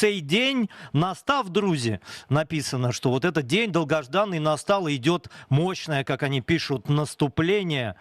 цей день настав, друзі, написано, что вот этот день долгожданный настал, и идет мощное, как они пишут, наступление.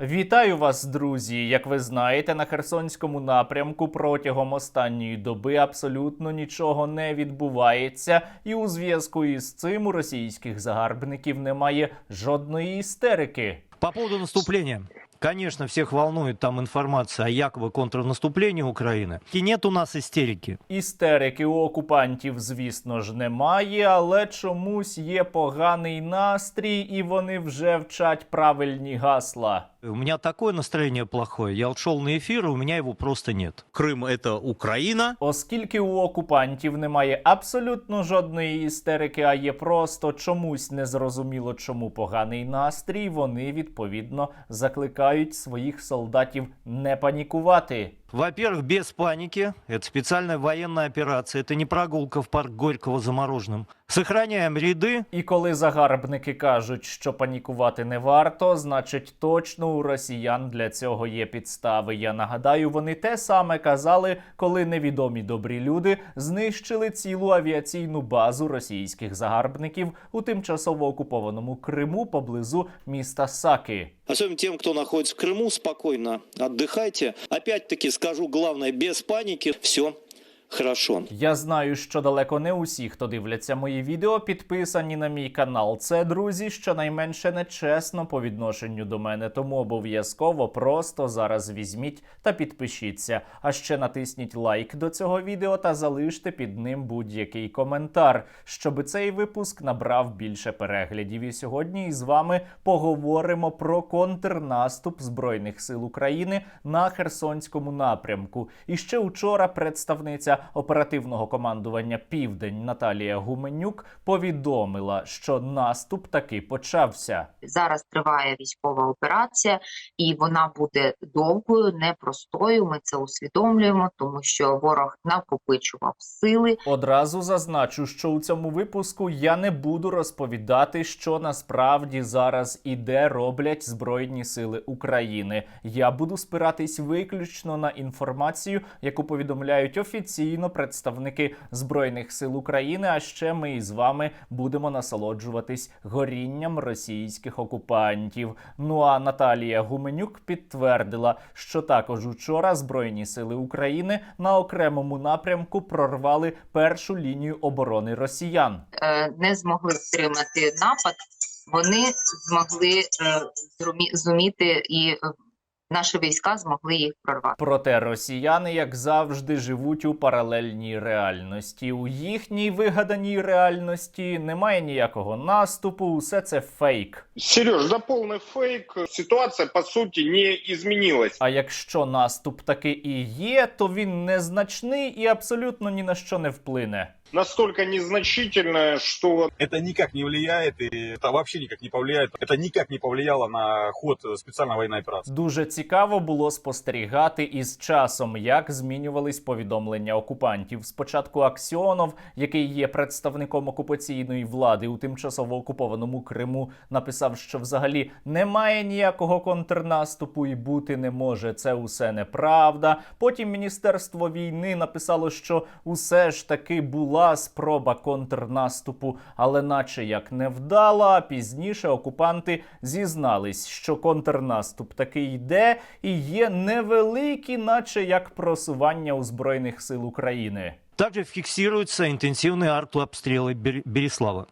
Вітаю вас, друзі! Як ви знаєте, на Херсонському напрямку протягом останньої доби абсолютно нічого не відбувається, і у зв'язку із цим у російських загарбників немає жодної істерики. По поводу наступления. Конечно, всех волнует там информация о якобы контрнаступлении Украины. И нет у нас истерики. Істерики у окупантів, звісно ж, немає, але чомусь є поганий настрій, і вони вже вчать правильні гасла. У меня такое настроение плохое. Я ушел на эфир, и у меня его просто нет. Крым это Украина. Оскільки у окупантів немає абсолютно жодної істерики, а є просто чомусь незрозуміло чому поганий настрій, вони відповідно закликають своїх солдатів не панікувати. Во-первых, без паники. Это специальная военная операция. Это не прогулка в парк Горького замороженным. Сохраняем ряды. І коли загарбники кажуть, що панікувати не варто, значить точно у росіян для цього є підстави. Я нагадаю, вони те саме казали, коли невідомі добрі люди знищили цілу авіаційну базу російських загарбників у тимчасово окупованому Криму поблизу міста Саки. Особенно тем, кто находится в Крыму, спокойно отдыхайте. Опять-таки скажу главное, без паники, все хорошо. Я знаю, що далеко не усі, хто дивляться мої відео, підписані на мій канал. Це друзі, щонайменше нечесно по відношенню до мене. Тому обов'язково просто зараз візьміть та підпишіться. А ще натисніть лайк до цього відео та залиште під ним будь-який коментар, щоб цей випуск набрав більше переглядів. І сьогодні із вами поговоримо про контрнаступ збройних сил України на Херсонському напрямку. І ще учора представниця оперативного командування Південь Наталія Гуменюк повідомила, що наступ таки почався. Зараз триває військова операція, і вона буде довгою, непростою. Ми це усвідомлюємо, тому що ворог накопичував сили. Одразу зазначу, що у цьому випуску я не буду розповідати, що насправді зараз і де роблять Збройні Сили України. Я буду спиратись виключно на інформацію, яку повідомляють офіційно представники Збройних сил України. А ще ми із вами будемо насолоджуватись горінням російських окупантів. Ну а Наталія Гуменюк підтвердила, що також учора Збройні сили України на окремому напрямку прорвали першу лінію оборони росіян. Е, Не змогли стримати напад. Вони змогли е, зуміти і наші війська змогли їх прорвати. Проте росіяни, як завжди, живуть у паралельній реальності. У їхній вигаданій реальності немає ніякого наступу, усе це фейк. Сереж, да полный фейк. Ситуация, по сути, не изменилась. А якщо наступ таки і є, то він незначний і абсолютно ні на що не вплине Настолько незначительная, что это никак не влияет, и это вообще никак не повлияет. Это никак не повлияло на ход специальной военной операции. Дуже цікаво було спостерігати із часом, як змінювались повідомлення окупантів. Спочатку Аксьонов, який є представником окупаційної влади у тимчасово окупованому Криму, написав, що взагалі немає ніякого контрнаступу і бути не може. Це усе неправда. Потім Міністерство війни написало, що усе ж таки була спроба контрнаступу, але наче як невдала. пізніше окупанти зізнались, що контрнаступ таки йде і є невеликі, наче як просування у збройних сил України. Также фіксуються інтенсивні артобстрелы Бер- Береслава.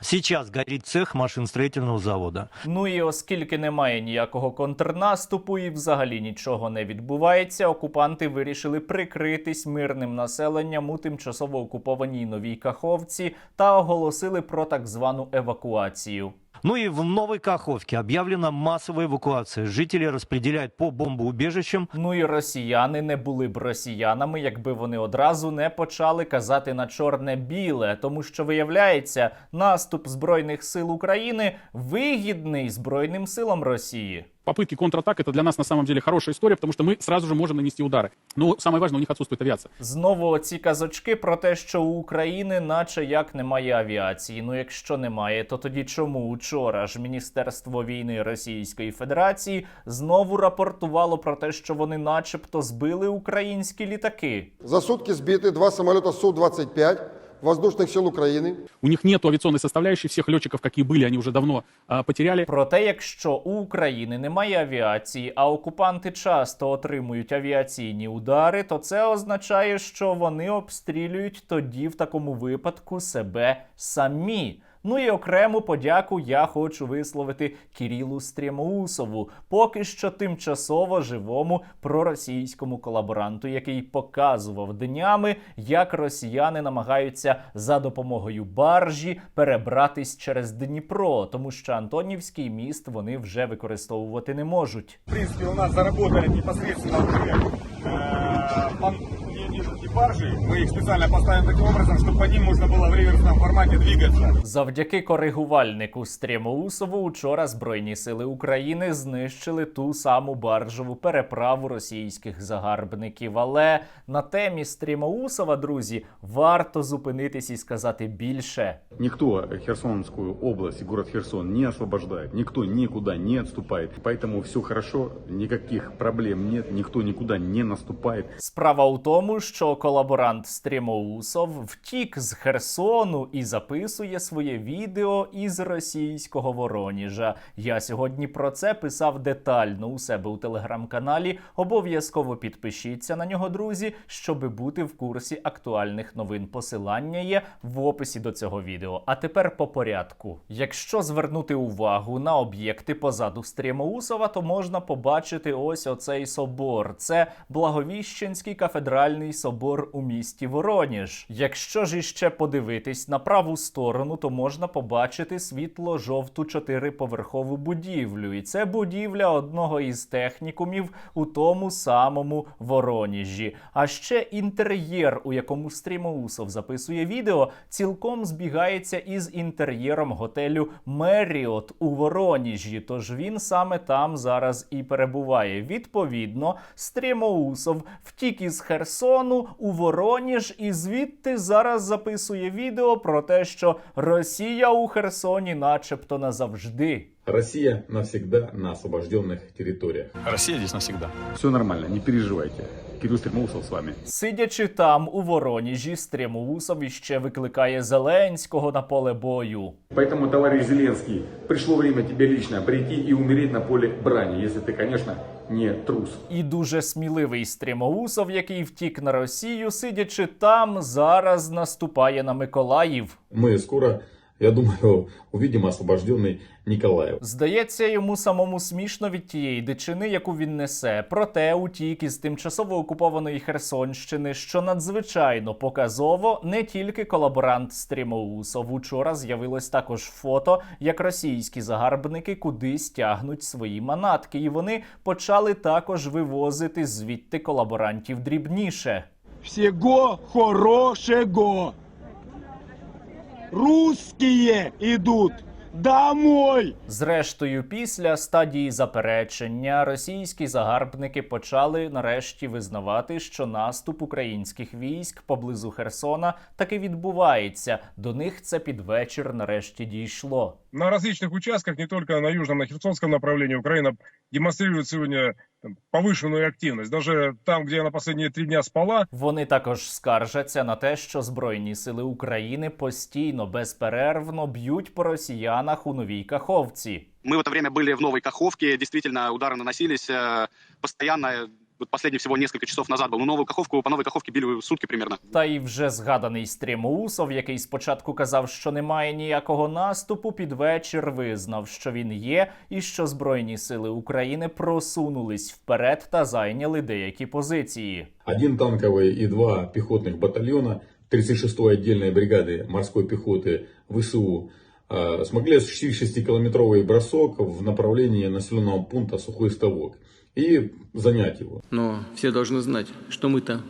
Сейчас горить цех машиностроительного завода. Ну і оскільки немає ніякого контрнаступу і взагалі нічого не відбувається, окупанти вирішили прикритись мирним населенням у тимчасово окупованій новій Каховці та оголосили про так звану евакуацію. Ну и в Новой Каховке объявлена массовая эвакуация. Жители распределяют по бомбоубежищам. Ну і росіяни не були б росіянами, якби вони одразу не почали казати на чорне-біле, тому що виявляється, наступ збройних сил України вигідний збройним силам Росії попытки контратак это для нас на самом деле хорошая история, потому что мы сразу же можем нанести удары. Но самое важное, у них отсутствует авиация. Знову оці казочки про те, що у України наче як немає авіації. Ну якщо немає, то тоді чому учора ж Міністерство війни Російської Федерації знову рапортувало про те, що вони начебто збили українські літаки? За сутки сбиты два самолета Су-25 воздушных сил Украины. У них нет авиационной составляющей, всех летчиков, какие были, они уже давно а, потеряли. Проте, якщо у України немає авіації, а окупанти часто отримують авіаційні удари, то це означає, що вони обстрілюють тоді в такому випадку себе самі. Ну і окрему подяку я хочу висловити Кірілу Стрімоусову, поки що тимчасово живому проросійському колаборанту, який показував днями, як росіяни намагаються за допомогою баржі перебратись через Дніпро, тому що Антонівський міст вони вже використовувати не можуть. В принципе, у нас заработали непосредственно уже э, пан- баржи. Мы их специально поставим таким образом, чтобы по ним можно было в реверсном формате двигаться. Завдяки коригувальнику Стрімоусову учора Збройні сили України знищили ту саму баржову переправу російських загарбників. Але на темі Стрімоусова, друзі, варто зупинитись і сказати більше. Никто Херсонскую область и город Херсон не освобождает, никто никуда не отступает. Поэтому все хорошо, никаких проблем нет, никто никуда не наступает. Справа у тому, що колаборант Стрімоусов втік з Херсону і записує своє відео із російського Вороніжа. Я сьогодні про це писав детально у себе у телеграм-каналі. Обов'язково підпишіться на нього, друзі, щоб бути в курсі актуальних новин. Посилання є в описі до цього відео. А тепер по порядку. Якщо звернути увагу на об'єкти позаду Стрімоусова, то можна побачити ось оцей собор. Це Благовіщенський кафедральний собор у місті Вороніж. Якщо ж іще подивитись на праву сторону, то можна побачити світло-жовту чотириповерхову будівлю. І це будівля одного із технікумів у тому самому Вороніжі. А ще інтер'єр, у якому Стрімоусов записує відео, цілком збігається із інтер'єром готелю Меріот у Вороніжі. Тож він саме там зараз і перебуває. Відповідно, Стрімоусов втік із Херсону у Вороніж і звідти зараз записує відео про те, що Росія у Херсоні, начебто, назавжди. Россия навсегда на освобожденных территориях. Россия здесь навсегда. Все нормально, не переживайте. Кирилл Стремоусов с вами. Сидячи там у Вороніжі, Стрімоусов іще викликає Зеленського на поле бою. Поэтому, товарищ Зеленский, пришло время тебе лично прийти и умереть на поле брани, если ты, конечно, не трус. І дуже сміливий Стрімоусов, який втік на Росію, сидячи там, зараз наступає на Миколаїв. Ми скоро, я думаю, увидим освобожденный Николаев. Здається, йому самому смішно від тієї дичини, яку він несе. Проте утік із тимчасово окупованої Херсонщини, що надзвичайно показово, не тільки колаборант Стрімоусов. Учора з'явилось також фото, як російські загарбники кудись тягнуть свої манатки, і вони почали також вивозити звідти колаборантів дрібніше. Всего хорошего. Русские идут домой. Зрештою, після стадії заперечення російські загарбники почали нарешті визнавати, що наступ українських військ поблизу Херсона таки відбувається. До них це під вечір нарешті дійшло На различных участках, не только на южном, на Херсонском направлении, Украина демонстрирует сегодня там, повышенную активность. Даже там, где она последние три дня спала, Вони також скаржаться на те, що збройні сили України постійно безперервно б'ють по росіянах у новій каховці. Мы в это время были в Новой Каховке, действительно удары наносились э, постоянно. Вот последний всего несколько часов назад был. Ну, Новую Каховку, по Новой Каховке били сутки примерно. Та й вже згаданий Стрімоусов, який спочатку казав, що немає ніякого наступу, під вечір визнав, що він є, і що Збройні сили України просунулись вперед та зайняли деякі позиції. Один танковый и два пехотных батальона 36-й отдельной бригады морской пехоты ВСУ э, смогли осуществить 6-километровый бросок в направлении населенного пункта Сухой Ставок и занять его. Но все должны знать, что мы-то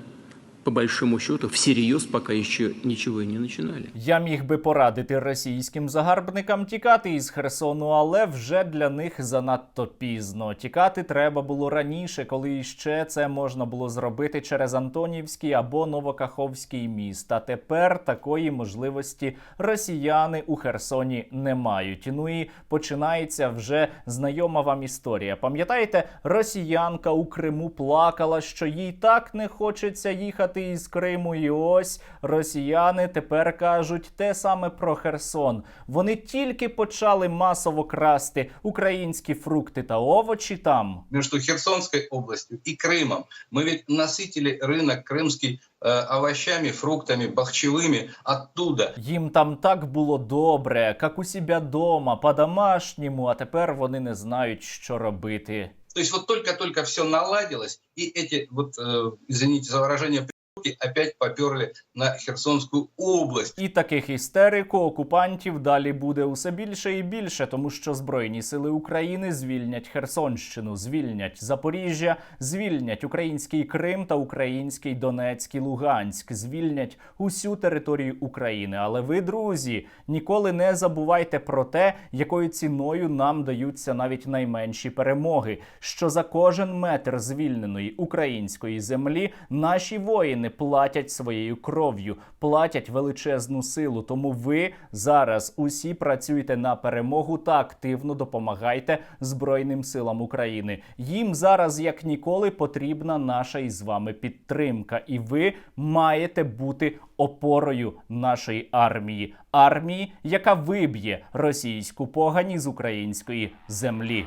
по большому счету, всерьез пока еще ничего и не начинали. Я міг би порадити російським загарбникам тікати із Херсону, але вже для них занадто пізно. Тікати треба було раніше, коли іще це можна було зробити через Антонівський або Новокаховський міст. А тепер такої можливості росіяни у Херсоні не мають. Ну і починається вже знайома вам історія. Пам'ятаєте, росіянка у Криму плакала, що їй так не хочеться їхати із Криму. І ось росіяни тепер кажуть те саме про Херсон. Вони тільки почали масово красти українські фрукти та овочі там. между Херсонской областью и Крымом. Мы ведь насытили рынок крымский э, овощами, фруктами, бахчевыми оттуда. Їм там так було добре, як у себе дома, по-домашньому, а тепер вони не знають, що робити. То есть вот только-только все наладилось, и эти вот, э, извините за выражение, придурки опять поперли на Херсонскую область. І таких істерик у окупантів далі буде усе більше і більше, тому що Збройні сили України звільнять Херсонщину, звільнять Запоріжжя, звільнять український Крим та український Донецьк і Луганськ, звільнять усю територію України. Але ви, друзі, ніколи не забувайте про те, якою ціною нам даються навіть найменші перемоги. Що за кожен метр звільненої української землі наші воїни платять своєю кров'ю, платять величезну силу. Тому ви зараз усі працюєте на перемогу та активно допомагайте Збройним силам України. Їм зараз як ніколи потрібна наша із вами підтримка, і ви маєте бути опорою нашої армії, армії, яка виб'є російську погані з української землі.